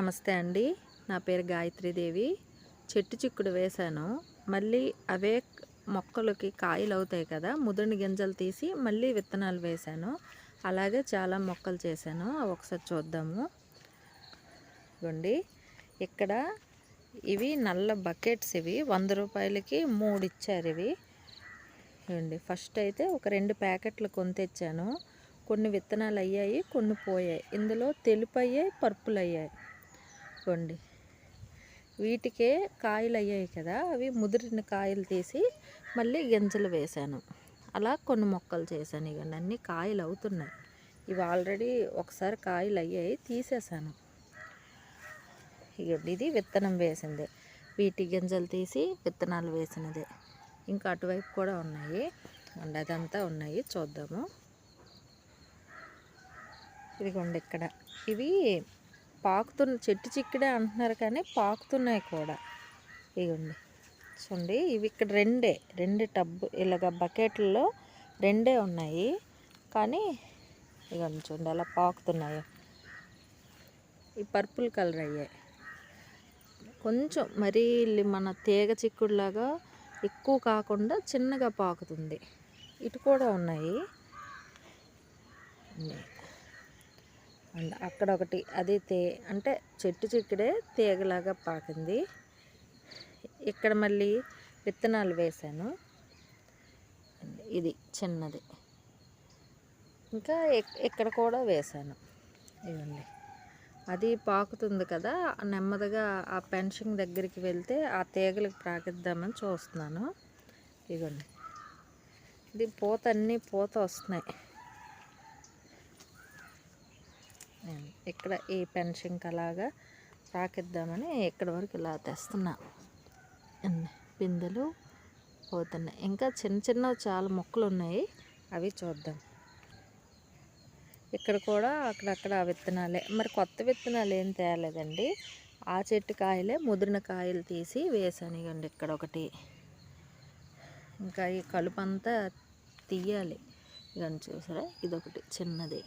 నమస్తే అండి. నా పేరు గాయత్రీదేవి చెట్టు చిక్కుడు వేశాను. మళ్ళీ అవే మొక్కలకి కాయలు అవుతాయి కదా ముదిరిన గింజలు తీసి మళ్ళీ విత్తనాలు వేశాను. అలాగే చాలా మొక్కలు చేశాను. అవి ఒకసారి చూద్దాము. ఇవ్వండి ఇక్కడ ఇవి నల్ల బకెట్స్ ఇవి. వంద రూపాయలకి మూడు ఇచ్చారు ఇవి. ఇవ్వండి ఫస్ట్ అయితే ఒక రెండు ప్యాకెట్లు కొని తెచ్చాను. కొన్ని విత్తనాలు అయ్యాయి కొన్ని పోయాయి. ఇందులో తెలుపు అయ్యాయి పర్పుల్ అయ్యాయి. ఇవ్వండి వీటికే కాయలు అయ్యాయి కదా అవి ముదిరిన కాయలు తీసి మళ్ళీ గింజలు వేశాను. అలా కొన్ని మొక్కలు చేశాను ఇవన్నీ అన్ని కాయలు అవుతున్నాయి. ఇవి ఆల్రెడీ ఒకసారి కాయలు అయ్యాయి తీసేసాను ఇవ్వండి ఇది విత్తనం వేసిందే. వీటి గింజలు తీసి విత్తనాలు వేసినదే. ఇంకా అటువైపు కూడా ఉన్నాయి. అండ్ అదంతా ఉన్నాయి. చూద్దాము. ఇదిగోండి ఇక్కడ ఇవి పాకుతున్న చెట్టు చిక్కడే అంటున్నారు కానీ పాకుతున్నాయి కూడా. ఇగోండి. చూడండి ఇవి ఇక్కడ రెండే. రెండు టబ్బు ఇలాగ బకెట్లలో రెండే ఉన్నాయి. కానీ ఇదిగోండి చూడండి అలా పాకుతున్నాయి. ఈ పర్పుల్ కలర్ అయ్యాయి. కొంచెం మరీ మన తీగ చిక్కుడులాగా ఎక్కువ కాకుండా చిన్నగా పాకుతుంది. ఇటు కూడా ఉన్నాయి. అండ్ అక్కడ ఒకటి అది తే అంటే చెట్టు చిక్కుడే తీగలాగా పాకింది. ఇక్కడ మళ్ళీ విత్తనాలు వేశాను. ఇది చిన్నది. ఇంకా ఇక్కడ కూడా వేశాను. ఇవ్వండి. అది పాకుతుంది కదా నెమ్మదిగా ఆ పెన్షన్ దగ్గరికి వెళ్తే ఆ తీగలకు ప్రాకిద్దామని చూస్తున్నాను. ఇవ్వండి. ఇది పూత అన్నీ పూత వస్తున్నాయి ఇక్కడ ఈ పెన్షన్కి అలాగా రాకిద్దామని ఇక్కడ వరకు ఇలా తెస్తున్నా. పిందెలు పోతున్నాయి. ఇంకా చిన్న చిన్న చాలా మొక్కలు ఉన్నాయి. అవి చూద్దాం. ఇక్కడ కూడా అక్కడక్కడ విత్తనాలే. మరి కొత్త విత్తనాలు ఏం తేలేదండి. ఆ చెట్టు కాయలే ముదిరిన కాయలు తీసి వేసాను ఇవ్వండి ఇక్కడ ఒకటి. ఇంకా ఈ కలుపు అంతా తీయాలి. ఇవన్నీ చూసారా? ఇదొకటి చిన్నది.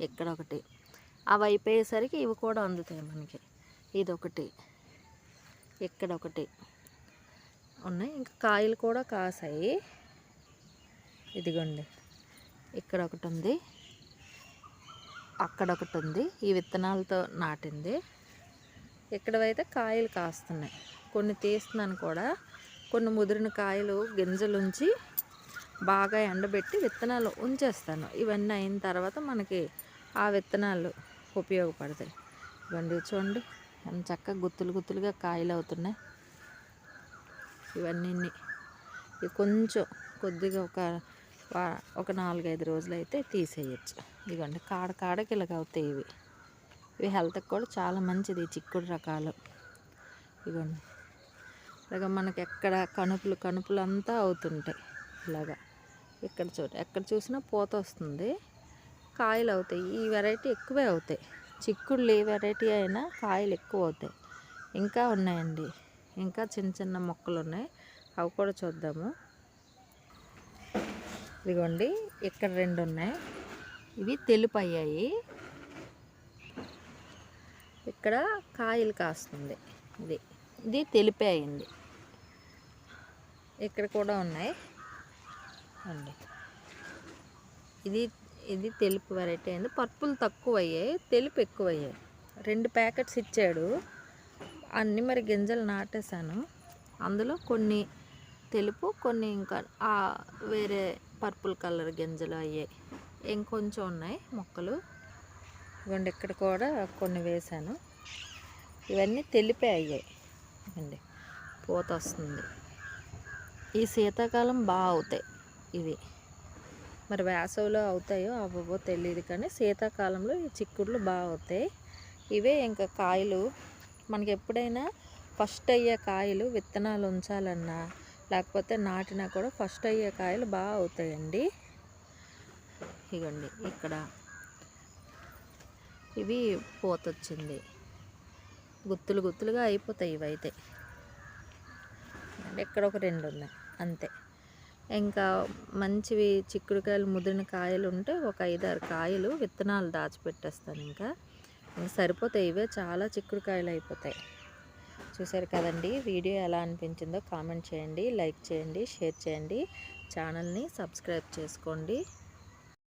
ఇక్కడ ఒకటి. అవి అయిపోయేసరికి ఇవి కూడా అందుతాయి మనకి. ఇదొకటి. ఇక్కడ ఒకటి ఉన్నాయి. ఇంకా కాయలు కూడా కాసాయి. ఇదిగోండి. ఇక్కడ ఒకటి ఉంది అక్కడ ఒకటి ఉంది ఈ విత్తనాలతో నాటింది. ఇక్కడవైతే కాయలు కాస్తున్నాయి. కొన్ని తీస్తున్నాను కూడా. కొన్ని ముదిరిన కాయలు గింజలు ఉంచి బాగా ఎండబెట్టి విత్తనాలు ఉంచేస్తాను. ఇవన్నీ అయిన తర్వాత మనకి ఆ విత్తనాలు ఉపయోగపడతాయి. ఇవ్వండి చూడండి. ఎంత చక్కగా గుత్తులు గుత్తులుగా కాయలు అవుతున్నాయి. ఇవన్నీ ఇవి కొంచెం కొద్దిగా ఒక ఒక నాలుగైదు రోజులు అయితే తీసేయచ్చు. ఇదిగోండి కాడ కాడకి ఇలాగ అవుతాయి ఇవి. ఇవి హెల్త్కి కూడా చాలా మంచిది చిక్కుడు రకాలు. ఇదిగోండి. ఇలాగ మనకి ఎక్కడ కనుపులు కనుపులు అంతా అవుతుంటాయి. ఇలాగా. ఇక్కడ చోట ఎక్కడ చూసినా పూత వస్తుంది. కాయలు అవుతాయి ఈ వెరైటీ ఎక్కువే అవుతాయి. చిక్కుళ్ళు ఏ వెరైటీ అయినా కాయలు ఎక్కువ అవుతాయి ఇంకా ఉన్నాయండి. ఇంకా చిన్న చిన్న మొక్కలు ఉన్నాయి అవి కూడా చూద్దాము. ఇదిగోండి. ఇక్కడ రెండు ఉన్నాయి. ఇవి తెలుపు అయ్యాయి ఇక్కడ కాయలు కాస్తుంది. ఇది. ఇది తెలిపే అయింది. ఇక్కడ కూడా ఉన్నాయి. అండి. ఇది ఇది తెలుపు వెరైటీ అయింది. పర్పుల్ తక్కువ అయ్యాయి తెలుపు ఎక్కువ అయ్యాయి రెండు ప్యాకెట్స్ ఇచ్చాడు. అన్నీ మరి గింజలు నాటేశాను. అందులో కొన్ని తెలుపు కొన్ని ఇంకా వేరే పర్పుల్ కలర్ గింజలు అయ్యాయి. ఇంకొంచెం ఉన్నాయి మొక్కలు. ఇవ్వండి ఇక్కడ కూడా కొన్ని వేశాను. ఇవన్నీ తెలిపే అయ్యాయి. అండి పూత వస్తుంది. ఈ శీతాకాలం బాగా అవుతాయి ఇవి. మరి వేసవిలో అవుతాయో అవ్వవో తెలియదు కానీ శీతాకాలంలో ఈ చిక్కుడులు బాగా అవుతాయి. ఇవే ఇంకా కాయలు. మనకి ఎప్పుడైనా ఫస్ట్ అయ్యే కాయలు విత్తనాలు ఉంచాలన్నా లేకపోతే నాటినా కూడా ఫస్ట్ అయ్యే కాయలు బాగా అవుతాయండి. ఇగండి ఇక్కడ ఇవి పోతొచ్చింది. గుత్తులు గుత్తులుగా అయిపోతాయి ఇవైతే. ఇక్కడ ఒక రెండు ఉన్నాయి. అంతే. ఇంకా మంచివి చిక్కుడుకాయలు ముదిరిన కాయలు ఉంటే ఒక ఐదారు కాయలు విత్తనాలు దాచిపెట్టేస్తాను ఇంకా. సరిపోతాయి ఇవే చాలా చిక్కుడుకాయలు అయిపోతాయి. చూసారు కదండి వీడియో ఎలా అనిపించిందో కామెంట్ చేయండి లైక్ చేయండి షేర్ చేయండి. ఛానల్ని సబ్స్క్రైబ్ చేసుకోండి.